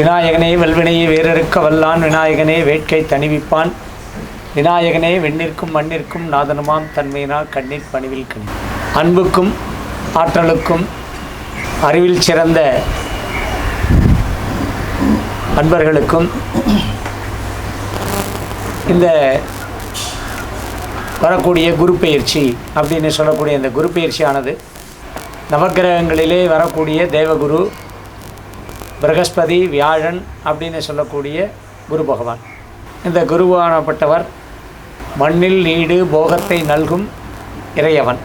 விநாயகனே வல்வினையை வேறறுக்க வல்லான் விநாயகனே வேட்கை தணிவிப்பான். விநாயகனே வெண்ணிற்கும் மண்ணிற்கும் நாதனுமாம் தன்மையினால் கண்ணீர் பணிவில் கணி. அன்புக்கும் ஆற்றலுக்கும் அறிவில் சிறந்த அன்பர்களுக்கும் இந்த வரக்கூடிய குரு பயிற்சி அப்படின்னு சொல்லக்கூடிய இந்த குரு பயிற்சியானது நவக்கிரகங்களிலே வரக்கூடிய தேவகுரு பிரகஸ்பதி வியாழன் அப்படின்னு சொல்லக்கூடிய குரு பகவான். இந்த குருவானப்பட்டவர் மண்ணில் நீடு போகத்தை நல்கும் இறையவன்.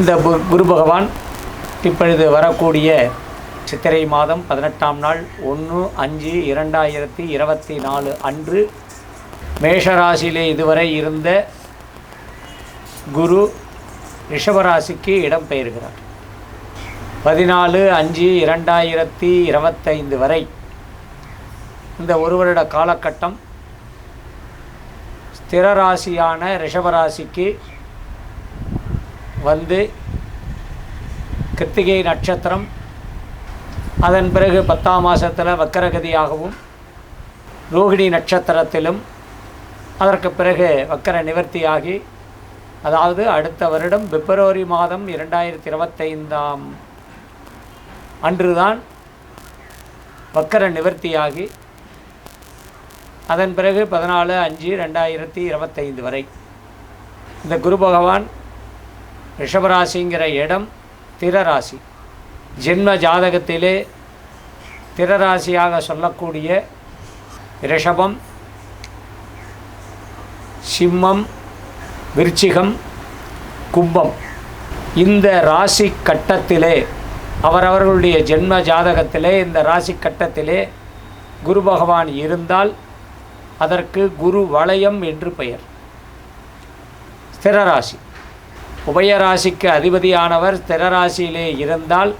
இந்த குரு பகவான் இப்பொழுது வரக்கூடிய சித்திரை மாதம் பதினெட்டாம் நாள் ஒன்று அஞ்சு இரண்டாயிரத்தி இருபத்தி நாலு அன்று மேஷராசியிலே இதுவரை இருந்த குரு ரிஷபராசிக்கு இடம் பெயர்கிறார். பதினாலு அஞ்சு இரண்டாயிரத்தி இருபத்தைந்து வரை இந்த ஒரு வருட காலகட்டம் ஸ்திர ராசியான ரிஷபராசிக்கு வந்து கிருத்திகை நட்சத்திரம் அதன் பிறகு பத்தாம் மாதத்தில் வக்கரகதியாகவும் ரோகிணி நட்சத்திரத்திலும் அதற்கு பிறகு வக்கர நிவர்த்தியாகி அதாவது அடுத்த வருடம் பிப்ரவரி மாதம் இரண்டாயிரத்தி இருபத்தைந்தாம் அன்றுதான் வக்கர நிவர்த்தியாகி அதன் பிறகு பதினாலு அஞ்சு ரெண்டாயிரத்தி இருபத்தைந்து வரை. இந்த குரு பகவான் ரிஷபராசிங்கிற இடம் திரராசி. ஜென்ம ஜாதகத்திலே திரராசியாக சொல்லக்கூடிய ரிஷபம் சிம்மம் விருச்சிகம் கும்பம். இந்த ராசி கட்டத்திலே அவரவர்களுடைய ஜென்ம ஜாதகத்திலே இந்த ராசி கட்டத்திலே குரு பகவான் இருந்தால் அதற்கு குரு வளையம் என்று பெயர். ஸ்திரராசி உபயராசிக்கு அதிபதியானவர் ஸ்திரராசியிலே இருந்தால்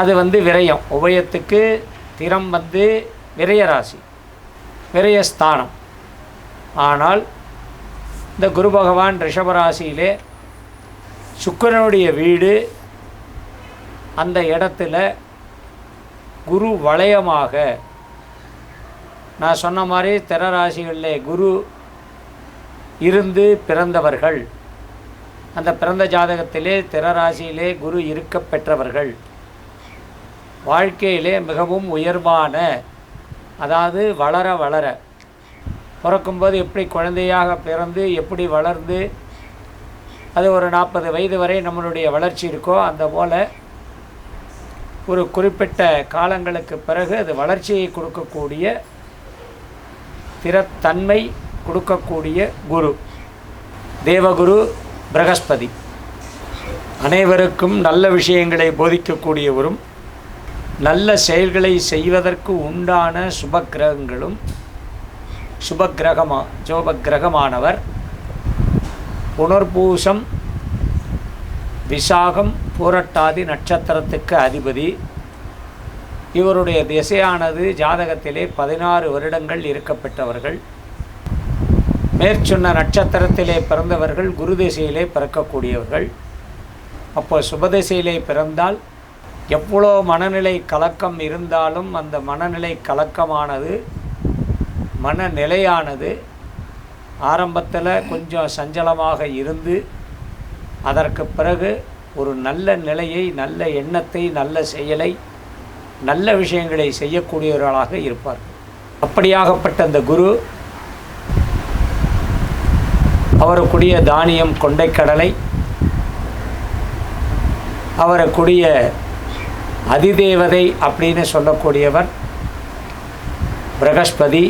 அது வந்து விரயம். உபயத்துக்கு திறம் வந்து விரயராசி விரயஸ்தானம் ஆனால் இந்த குரு பகவான் ரிஷபராசியிலே சுக்கிரனுடைய வீடு அந்த இடத்துல குரு வளையமாக நான் சொன்ன மாதிரி திறராசிகளில் குரு இருந்து பிறந்தவர்கள். அந்த பிறந்த ஜாதகத்திலே திறராசியிலே குரு இருக்க பெற்றவர்கள். வாழ்க்கையிலே மிகவும் உயர்வான அதாவது வளர வளர பிறக்கும்போது எப்படி குழந்தையாக பிறந்து எப்படி வளர்ந்து அது ஒரு நாற்பது வயது வரை நம்மளுடைய வளர்ச்சி இருக்கோ அந்த போல் ஒரு குறிப்பிட்ட காலங்களுக்கு பிறகு அது வளர்ச்சியை கொடுக்கக்கூடிய திறத்தன்மை கொடுக்கக்கூடிய குரு. தேவகுரு பிரகஸ்பதி. அனைவருக்கும் நல்ல விஷயங்களை போதிக்கக்கூடியவரும் நல்ல செயல்களை செய்வதற்கு உண்டான சுபக்கிரகங்களும் சுபக்கிரகமா ஜோபக்கிரகமானவர். புனர்பூசம் விசாகம் பூரட்டாதி நட்சத்திரத்துக்கு அதிபதி. இவருடைய திசையானது ஜாதகத்திலே பதினாறு வருடங்கள் இருக்கப்பட்டவர்கள் மேற்சொன்ன நட்சத்திரத்திலே பிறந்தவர்கள் குரு திசையிலே பிறக்கக்கூடியவர்கள். அப்போ சுபதிசையிலே பிறந்தால் எவ்வளோ மனநிலை கலக்கம் இருந்தாலும் அந்த மனநிலை கலக்கமானது மனநிலையானது ஆரம்பத்தில் கொஞ்சம் சஞ்சலமாக இருந்து அதற்கு பிறகு ஒரு நல்ல நிலையை நல்ல எண்ணத்தை நல்ல செயலை நல்ல விஷயங்களை செய்யக்கூடியவர்களாக இருப்பார். அப்படியாகப்பட்ட அந்த குரு அவருக்குரிய தானியம் கொண்டைக்கடலை அவருக்குரிய அதிதேவதை அப்படின்னு சொல்லக்கூடியவர் பிரகஸ்பதி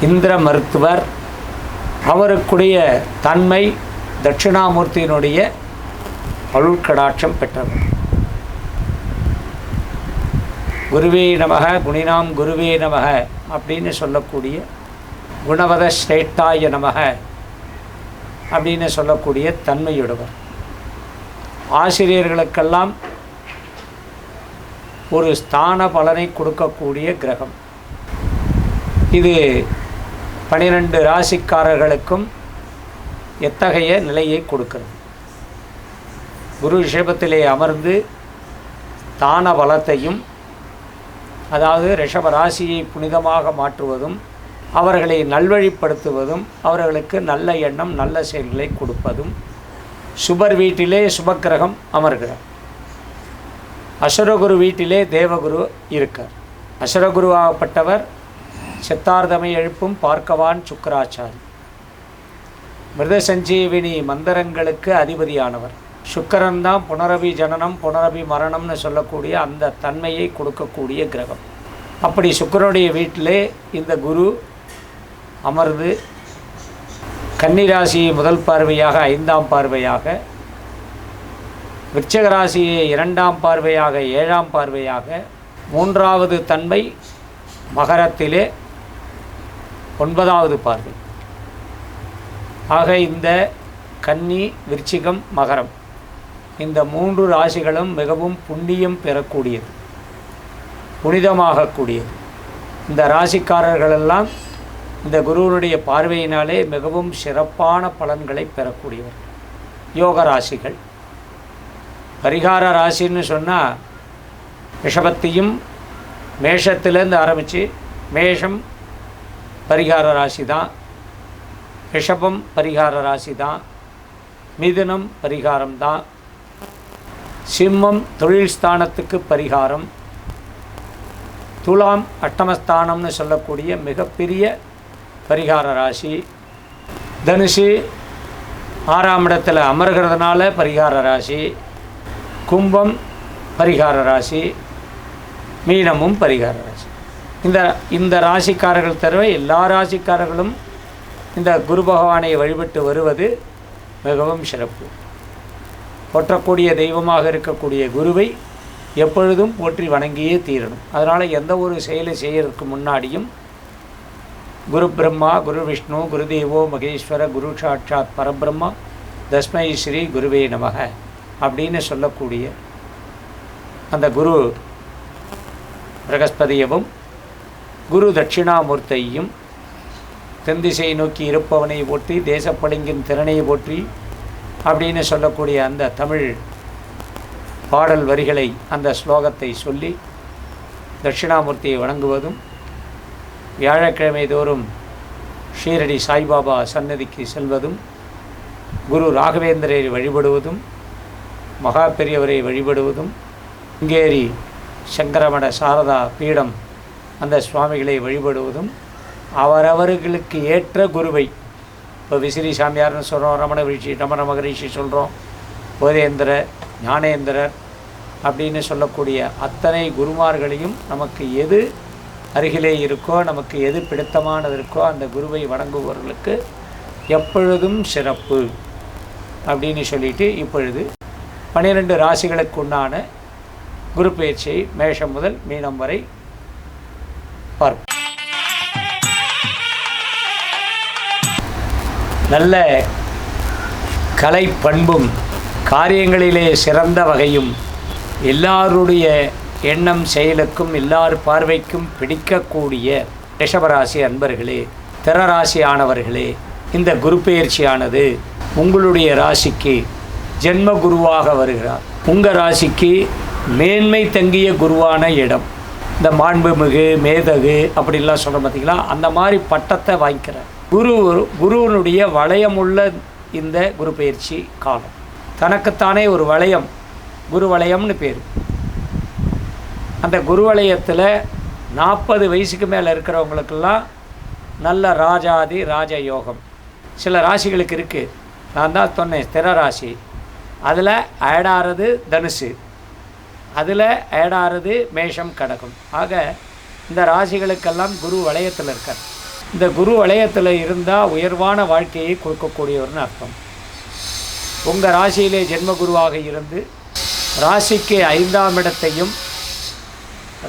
இந்திர மருத்துவர் அவருக்குடைய தன்மை தட்சிணாமூர்த்தியினுடைய அருள்கடாட்சம் பெற்றவர் குருவே நமக குணினாம் குருவே நமக அப்படின்னு சொல்லக்கூடிய குணவத ஸ்ரேட்டாய நமக அப்படின்னு சொல்லக்கூடிய தன்மையுடவர் ஆசிரியர்களுக்கெல்லாம் ஒரு ஸ்தான பலனை கொடுக்கக்கூடிய கிரகம். இது பனிரெண்டு ராசிக்காரர்களுக்கும் எத்தகைய நிலையை கொடுக்கிறது? குரு ரிஷபத்திலே அமர்ந்து தான பலத்தையும் அதாவது ரிஷப ராசியை புனிதமாக மாற்றுவதும் அவர்களை நல்வழிப்படுத்துவதும் அவர்களுக்கு நல்ல எண்ணம் நல்ல செயல்களை கொடுப்பதும் சுபர் வீட்டிலே சுபக்கிரகம் அமர்கிறார். அசுரகுரு வீட்டிலே தேவகுரு இருக்கார். அசுரகுருவாகப்பட்டவர் சித்தார்த்தமை எழுப்பும் பார்க்கவான் சுக்கராச்சாரி. மிருத சஞ்சீவினி மந்திரங்களுக்கு அதிபதியானவர். சுக்கரன் தான் புனரபி ஜனனம் புனரபி மரணம்னு சொல்லக்கூடிய அந்த தன்மையை கொடுக்கக்கூடிய கிரகம். அப்படி சுக்கரனுடைய வீட்டிலே இந்த குரு அமர்ந்து கன்னிராசியை முதல் பார்வையாக ஐந்தாம் பார்வையாக விருச்சக ராசியை இரண்டாம் பார்வையாக ஏழாம் பார்வையாக மூன்றாவது தன்மை மகரத்திலே ஒன்பதாவது பார்வை. ஆக இந்த கன்னி விருச்சிகம் மகரம். இந்த மூன்று ராசிகளும் மிகவும் புண்ணியம் பெறக்கூடியது புனிதமாகக்கூடியது. இந்த ராசிக்காரர்களெல்லாம் இந்த குருவனுடைய பார்வையினாலே மிகவும் சிறப்பான பலன்களை பெறக்கூடியவர். யோக ராசிகள். பரிகார ராசின்னு சொன்னால் ரிஷபத்தையும் மேஷத்துலேருந்து ஆரம்பித்து மேஷம் பரிகார ராசி தான் ரிஷபம் பரிகார ராசி தான் மிதுனம் பரிகாரம் தான் சிம்மம் தொழில் ஸ்தானத்துக்கு பரிகாரம். துலாம் அட்டமஸ்தானம்னு சொல்லக்கூடிய மிகப்பெரிய பரிகார ராசி. தனுஷு ஆறாம் இடத்தில் அமர்கிறதுனால பரிகார ராசி. கும்பம் பரிகார ராசி. மீனமும் பரிகார ராசி. இந்த இந்த ராசிக்காரர்கள் தவிர எல்லா ராசிக்காரர்களும் இந்த குரு பகவானை வழிபட்டு வருவது மிகவும் சிறப்பு. போற்றக்கூடிய தெய்வமாக இருக்கக்கூடிய குருவை எப்பொழுதும் போற்றி வணங்கியே தீரணும். அதனால் எந்த ஒரு செயலை செய்யறதுக்கு முன்னாடியும் குரு பிரம்மா குரு விஷ்ணு குருதேவோ மகேஸ்வர குரு சாட்சாத் பரபிரம்மா தஸ்மை ஸ்ரீ குருவே நமக அப்படின்னு சொல்லக்கூடிய அந்த குரு பிரகஸ்பதியவும் குரு தட்சிணாமூர்த்தியையும் தென்திசை நோக்கி இருப்பவனை போற்றி தேசப்பளிங்கின் திறனை போற்றி அப்படின்னு சொல்லக்கூடிய அந்த தமிழ் பாடல் வரிகளை அந்த ஸ்லோகத்தை சொல்லி தட்சிணாமூர்த்தியை வணங்குவதும் வியாழக்கிழமை தோறும் ஷீரடி சாய்பாபா சன்னதிக்கு செல்வதும் குரு ராகவேந்திரரை வழிபடுவதும் மகா பெரியவரை வழிபடுவதும் இங்கேரி சங்கரமட சாரதா பீடம் அந்த சுவாமிகளை வழிபடுவதும் அவரவர்களுக்கு ஏற்ற குருவை இப்போ விசிறி சாமியார்னு சொல்கிறோம் ரமண ரிஷி ரமண மகரிஷி சொல்கிறோம் போதேந்திரர் ஞானேந்திரர் அப்படின்னு சொல்லக்கூடிய அத்தனை குருமார்களையும் நமக்கு எது அருகிலே இருக்கோ நமக்கு எது பிடித்தமானது இருக்கோ அந்த குருவை வணங்குபவர்களுக்கு எப்பொழுதும் சிறப்பு அப்படின்னு சொல்லிட்டு இப்பொழுது பன்னிரெண்டு ராசிகளுக்கு உண்டான குரு பயிற்சியை மேஷம் முதல் மீனம் வரை பார்ப்போம். நல்ல கலை பண்பும் காரியங்களிலே சிறந்த வகையும் எல்லாருடைய எண்ணம் செயலுக்கும் எல்லார் பார்வைக்கும் பிடிக்கக்கூடிய ரிஷபராசி அன்பர்களே திறராசி ஆனவர்களே இந்த குரு பயிற்சியானது உங்களுடைய ராசிக்கு ஜென்ம குருவாக வருகிறார். உங்கள் ராசிக்கு மேன்மை தங்கிய குருவான இடம். இந்த மாண்புமிகு மேதகு அப்படின்லாம் சொல்கிறோம் பார்த்தீங்களா அந்த மாதிரி பட்டத்தை வாங்கிக்கிறார். குரு குருவனுடைய வளையமுள்ள இந்த குரு பயிற்சி காலம். தனக்குத்தானே ஒரு வளையம் குரு வளையம்னு பேர். அந்த குரு வளையத்தில் நாற்பது வயசுக்கு மேலே இருக்கிறவங்களுக்கெல்லாம் நல்ல ராஜாதி ராஜ யோகம் சில ராசிகளுக்கு இருக்குது நான் தான் சொன்னேன் ஸ்திர ராசி. அதில் ஆடாறது தனுசு. அதில் ஆடாறது மேஷம் கடகம். ஆக இந்த ராசிகளுக்கெல்லாம் குரு வளையத்தில் இருக்கார். இந்த குரு வளையத்தில் இருந்தால் உயர்வான வாழ்க்கையை கொடுக்கக்கூடியவர்னு அர்த்தம். உங்கள் ராசியிலே ஜென்ம குருவாக இருந்து ராசிக்கு ஐந்தாம் இடத்தையும்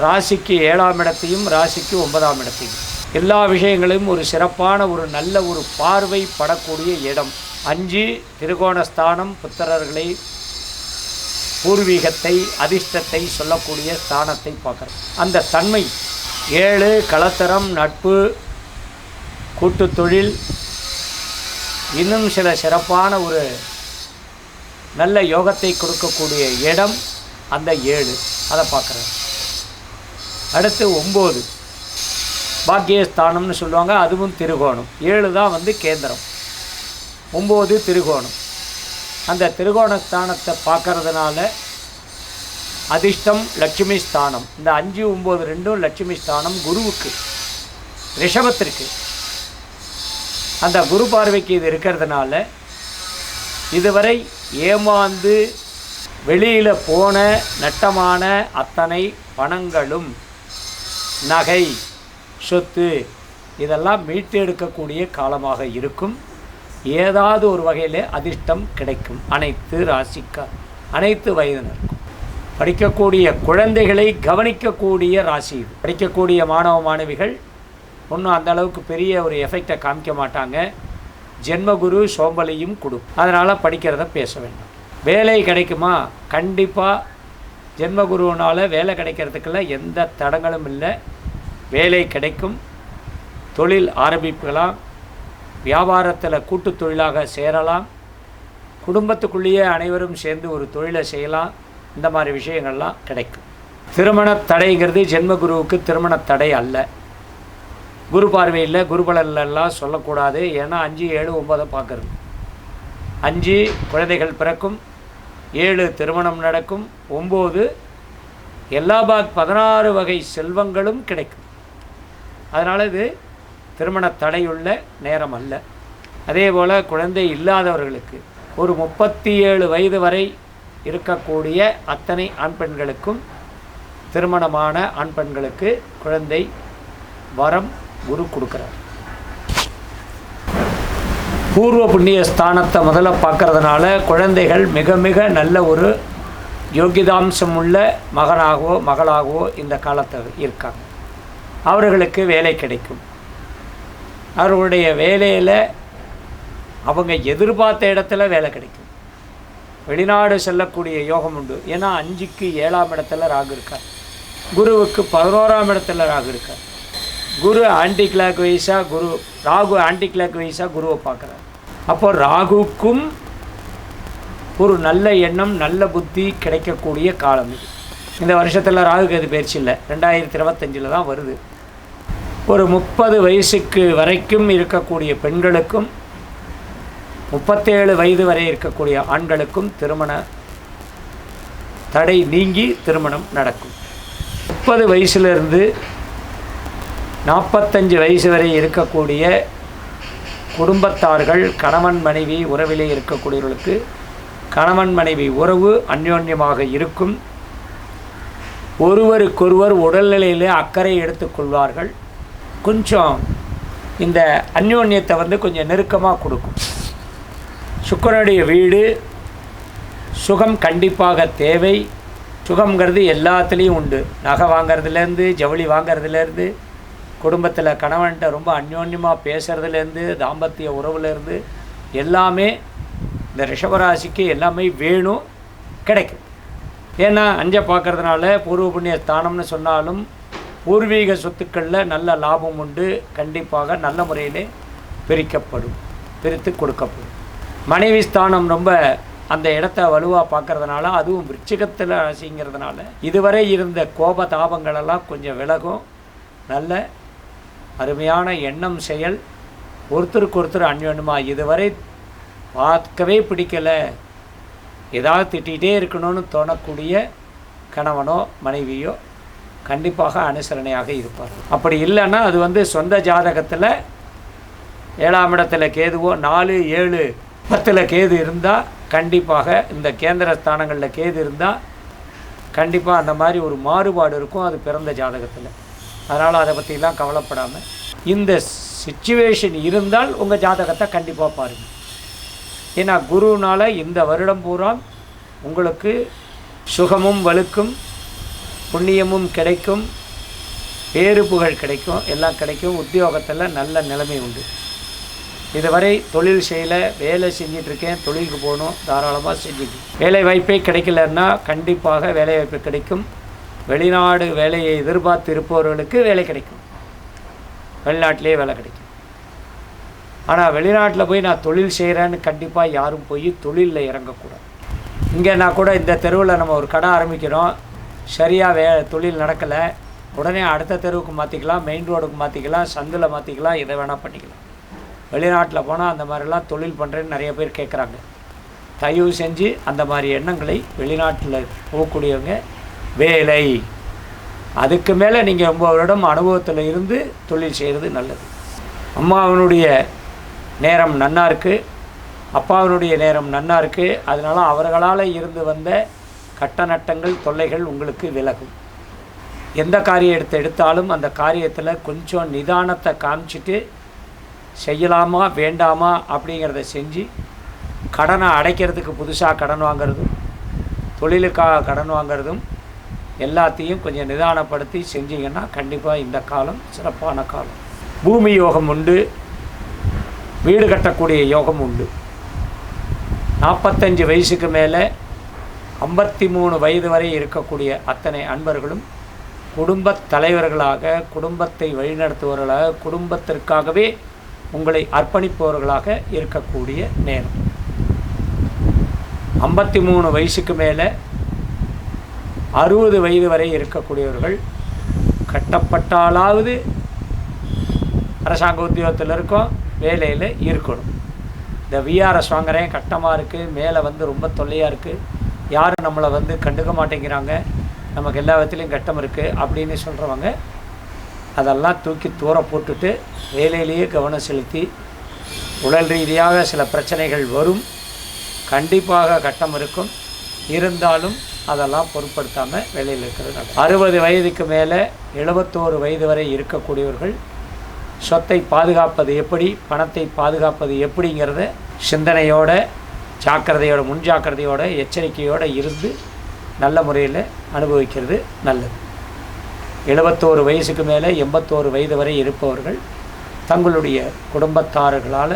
ராசிக்கு ஏழாம் இடத்தையும் ராசிக்கு ஒன்பதாம் இடத்தையும். எல்லா விஷயங்களையும் ஒரு சிறப்பான ஒரு நல்ல ஒரு பார்வை படக்கூடிய இடம். அஞ்சு திருகோணஸ்தானம் புத்திரர்களை பூர்வீகத்தை அதிர்ஷ்டத்தை சொல்லக்கூடிய ஸ்தானத்தை பார்க்குறோம் அந்த தன்மை ஏழு கலத்தரம் நட்பு கூட்டு தொழில் இன்னும் சில சிறப்பான ஒரு நல்ல யோகத்தை கொடுக்கக்கூடிய இடம் அந்த ஏழு. அதை பார்க்குறேன். அடுத்து ஒம்பது. பாக்கியஸ்தானம்னு சொல்லுவாங்க அதுவும் திருகோணம். ஏழு தான் வந்து கேந்திரம். ஒம்பது திருகோணம். அந்த திருகோண ஸ்தானத்தை பார்க்கறதுனால அதிர்ஷ்டம் லட்சுமி ஸ்தானம். இந்த அஞ்சு ஒம்பது ரெண்டும் லட்சுமி ஸ்தானம் குருவுக்கு ரிஷபத்திற்கு. அந்த குரு பார்வைக்கு இது இருக்கிறதுனால இதுவரை ஏமாந்து வெளியில் போன நட்டமான அத்தனை பணங்களும் நகை சொத்து இதெல்லாம் மீட்டெடுக்கக்கூடிய காலமாக இருக்கும். ஏதாவது ஒரு வகையில் அதிர்ஷ்டம் கிடைக்கும். அனைத்து ராசிக்கா அனைத்து வயதினருக்கும். படிக்கக்கூடிய குழந்தைகளை கவனிக்கக்கூடிய ராசி இது. படிக்கக்கூடிய மாணவ மாணவிகள் ஒன்றும் அந்த அளவுக்கு பெரிய ஒரு எஃபெக்டை காமிக்க மாட்டாங்க. ஜென்மகுரு சோம்பலையும் கொடுக்கும் அதனால் படிக்கிறத பேச வேண்டும். வேலை கிடைக்குமா? கண்டிப்பாக ஜென்மகுருவனால் வேலை கிடைக்கிறதுக்கெல்லாம் எந்த தடங்களும் இல்லை. வேலை கிடைக்கும். தொழில் ஆரம்பிக்கலாம். வியாபாரத்தில் கூட்டு தொழிலாக சேரலாம். குடும்பத்துக்குள்ளேயே அனைவரும் சேர்ந்து ஒரு தொழிலை செய்யலாம். இந்த மாதிரி விஷயங்கள்லாம் கிடைக்கும். திருமண தடைங்கிறது ஜென்மகுருவுக்கு திருமண தடை அல்ல. குரு பார்வையில் குருபலன்லாம் சொல்லக்கூடாது. ஏன்னா அஞ்சு ஏழு ஒம்பதை பார்க்குறது. அஞ்சு குழந்தைகள் பிறக்கும். ஏழு திருமணம் நடக்கும். ஒம்பது எல்லா பாக் பதினாறு வகை செல்வங்களும் கிடைக்கும். அதனால் இது திருமண தடையுள்ள நேரம் அல்ல. அதே போல் குழந்தை இல்லாதவர்களுக்கு ஒரு முப்பத்தி ஏழு வயது வரை இருக்கக்கூடிய அத்தனை ஆண் பெண்களுக்கும் திருமணமான ஆண் பெண்களுக்கு குழந்தை வரம் குரு கொடுக்குறார். பூர்வ புண்ணிய ஸ்தானத்தை முதல்ல பார்க்கறதுனால குழந்தைகள் மிக மிக நல்ல ஒரு யோகிதாம்சம் உள்ள மகனாகவோ மகளாகவோ இந்த காலத்தில் இருக்காங்க. அவர்களுக்கு வேலை கிடைக்கும். அவர்களுடைய வேலையில் அவங்க எதிர்பார்த்த இடத்துல வேலை கிடைக்கும். வெளிநாடு செல்லக்கூடிய யோகம் உண்டு. ஏன்னா அஞ்சுக்கு ஏழாம் இடத்துல ராகு இருக்கார். குருவுக்கு பதினோராம் இடத்துல ராகு இருக்கார். குரு ஆன்டி கிளாக் வைஸாக குரு ராகு ஆன்டி கிளாக் வைஸாக குருவை பார்க்குறார். அப்போ ராகுக்கும் ஒரு நல்ல எண்ணம் நல்ல புத்தி கிடைக்கக்கூடிய காலம் இது. இந்த வருஷத்தில் ராகு கேது பயிற்சி இல்லை. ரெண்டாயிரத்தி இருபத்தஞ்சில் தான் வருது. ஒரு முப்பது வயசுக்கு வரைக்கும் இருக்கக்கூடிய பெண்களுக்கும் முப்பத்தேழு வயது வரை இருக்கக்கூடிய ஆண்களுக்கும் திருமண தடை நீங்கி திருமணம் நடக்கும். முப்பது வயசுலேருந்து நாற்பத்தஞ்சு வயசு வரை இருக்கக்கூடிய குடும்பத்தார்கள் கணவன் மனைவி உறவிலே இருக்கக்கூடியவர்களுக்கு கணவன் மனைவி உறவு அந்யோன்யமாக இருக்கும். ஒருவருக்கொருவர் உடல்நிலையில் அக்கறை எடுத்துக்கொள்வார்கள் கொஞ்சம் இந்த அந்யோன்யத்தை வந்து கொஞ்சம் நெருக்கமாக கொடுக்கும். சுக்கரனுடைய வீடு சுகம் கண்டிப்பாக தேவை. சுகம்ங்கிறது எல்லாத்துலேயும் உண்டு. நகை வாங்கிறதுலேருந்து ஜவுளி வாங்கிறதுலேருந்து குடும்பத்தில் கணவன்கிட்ட ரொம்ப அந்யோன்யமாக பேசுகிறதுலேருந்து தாம்பத்திய உறவுலேருந்து எல்லாமே இந்த ரிஷபராசிக்கு எல்லாமே வேணும் கிடைக்கும். ஏன்னா அஞ்சை பார்க்குறதுனால பூர்வ புண்ணிய ஸ்தானம்னு சொன்னாலும் பூர்வீக சொத்துக்களில் நல்ல லாபம் உண்டு கண்டிப்பாக நல்ல முறையிலே பிரிக்கப்படும் பிரித்து கொடுக்கப்படும். மனைவி ஸ்தானம் ரொம்ப அந்த இடத்த வலுவாக பார்க்கறதுனால அதுவும் விருச்சிகத்தில் ராசிங்கிறதுனால இதுவரை இருந்த கோப தாபங்களெல்லாம் கொஞ்சம் விலகும். நல்ல அருமையான எண்ணம் செயல். ஒருத்தருக்கு ஒருத்தர் அந்யோன்யமாக இதுவரை பார்க்கவே பிடிக்கலை. ஏதாவது திட்டிகிட்டே இருக்கணும்னு தோணக்கூடிய கணவனோ மனைவியோ கண்டிப்பாக அனுசரணையாக இருப்பார். அப்படி இல்லைன்னா அது வந்து சொந்த ஜாதகத்தில் ஏழாம் இடத்துல கேதுவோ நாலு ஏழு பத்தில் கேது இருந்தால் கண்டிப்பாக இந்த கேந்திர ஸ்தானங்களில் கேது இருந்தால் கண்டிப்பாக அந்த மாதிரி ஒரு மாறுபாடு இருக்கும். அது பிறந்த ஜாதகத்தில். அதனால் அதை பற்றிலாம் கவலைப்படாமல் இந்த சுச்சுவேஷன் இருந்தால் உங்கள் ஜாதகத்தை கண்டிப்பாக பாருங்கள் ஏன்னா குருனால் இந்த வருடம் பூரா உங்களுக்கு சுகமும் வலுக்கும் புண்ணியமும் கிடைக்கும் பேரு புகழ் கிடைக்கும் எல்லாம் கிடைக்கும் உத்தியோகத்தில் நல்ல நிலைமை உண்டு. இதுவரை தொழில் செய்யலை வேலை செஞ்சிட்ருக்கேன் தொழிலுக்கு போகணும் தாராளமாக செஞ்சுக்கணும். வேலை வாய்ப்பே கிடைக்கலன்னா கண்டிப்பாக வேலை வாய்ப்பு கிடைக்கும். வெளிநாடு வேலையை எதிர்பார்த்து இருப்பவர்களுக்கு வேலை கிடைக்கும். வெளிநாட்டிலே வேலை கிடைக்கும். ஆனால் வெளிநாட்டில் போய் நான் தொழில் செய்கிறேன்னு கண்டிப்பாக யாரும் போய் தொழிலில் இறங்கக்கூடாது. இங்கே நான் கூட இந்த தெருவில் நம்ம ஒரு கடை ஆரம்பிக்கிறோம். சரியாக வே தொழில் நடக்கலை. உடனே அடுத்த தெருவுக்கு மாற்றிக்கலாம் மெயின் ரோடுக்கு மாற்றிக்கலாம் சந்தில் மாற்றிக்கலாம் எதை வேணால் பண்ணிக்கலாம். வெளிநாட்டில் போனால் அந்த மாதிரிலாம் தொழில் பண்ணுறேன்னு நிறைய பேர் கேட்குறாங்க தயவு செஞ்சு அந்த மாதிரி எண்ணங்களை வெளிநாட்டில் போகக்கூடியவங்க வேலை. அதுக்கு மேலே நீங்கள் ரொம்ப வருடம் அனுபவத்தில் இருந்து தொழில் செய்கிறது நல்லது. அம்மாவினுடைய நேரம் நன்னா இருக்குது அப்பாவினுடைய நேரம் நன்னா இருக்குது அதனால் அவர்களால் இருந்து வந்த கட்ட நட்டங்கள் தொல்லைகள் உங்களுக்கு விலகும். எந்த காரியம் எடுத்து எடுத்தாலும் அந்த காரியத்தில் கொஞ்சம் நிதானத்தை காமிச்சிட்டு செய்யலாமா வேண்டாமா அப்படிங்கிறத செஞ்சு கடனை அடைக்கிறதுக்கு புதுசாக கடன் வாங்குறதும் தொழிலுக்காக கடன் வாங்குறதும் எல்லாத்தையும் கொஞ்சம் நிதானப்படுத்தி செஞ்சீங்கன்னா கண்டிப்பாக இந்த காலம் சிறப்பான காலம். பூமி யோகம் உண்டு. வீடு கட்டக்கூடிய யோகம் உண்டு. நாற்பத்தஞ்சு வயசுக்கு மேலே ஐம்பத்தி மூணு வயது வரை இருக்கக்கூடிய அத்தனை அன்பர்களும் குடும்பத் தலைவர்களாக குடும்பத்தை வழிநடத்துபவர்களாக குடும்பத்திற்காகவே உங்களை அர்ப்பணிப்பவர்களாக இருக்கக்கூடிய நேரம். ஐம்பத்தி மூணு வயசுக்கு மேலே அறுபது வயது வரை இருக்கக்கூடியவர்கள் கட்டப்பட்டாலாவது அரசாங்க உத்தியோகத்தில் இருக்கோம் வேலையில் இருக்கணும். இந்த விஆர்எஸ் வாங்குறேன் கட்டமாக இருக்குது மேலே வந்து ரொம்ப தொல்லையாக இருக்குது யாரும் நம்மளை வந்து கண்டுக்க மாட்டேங்கிறாங்க. நமக்கு எல்லா விதத்துலேயும் கட்டம் இருக்குது அப்படின்னு சொல்கிறவங்க அதெல்லாம் தூக்கி தூர போட்டுட்டு வேலையிலேயே கவனம் செலுத்தி உடல் ரீதியாக சில பிரச்சனைகள் வரும். கண்டிப்பாக கட்டம் இருக்கும். இருந்தாலும் அதெல்லாம் பொருட்படுத்தாமல் வேலையில் இருக்கிறது அறுபது வயதுக்கு மேலே எழுபத்தோரு வயது வரை இருக்கக்கூடியவர்கள் சொத்தை பாதுகாப்பது எப்படி பணத்தை பாதுகாப்பது எப்படிங்கிறத சிந்தனையோட ஜாக்கிரதையோட முன் ஜாக்கிரதையோட எச்சரிக்கையோடு இருந்து நல்ல முறையில் அனுபவிக்கிறது நல்லது. எழுபத்தோரு வயசுக்கு மேலே எண்பத்தோரு வயது வரை இருப்பவர்கள் தங்களுடைய குடும்பத்தாரர்களால்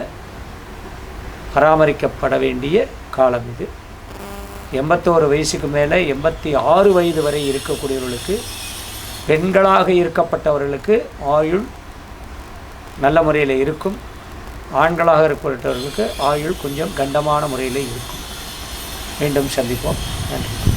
பராமரிக்கப்பட வேண்டிய காலம் இது. எண்பத்தோரு வயசுக்கு மேலே எண்பத்தி ஆறு வயது வரை இருக்கக்கூடியவர்களுக்கு பெண்களாக இருக்கப்பட்டவர்களுக்கு ஆயுள் நல்ல முறையில் இருக்கும். ஆண்களாக இருக்கப்பட்டவர்களுக்கு ஆயுள் கொஞ்சம் கண்டமான முறையில் இருக்கும். மீண்டும் சந்திப்போம். நன்றி.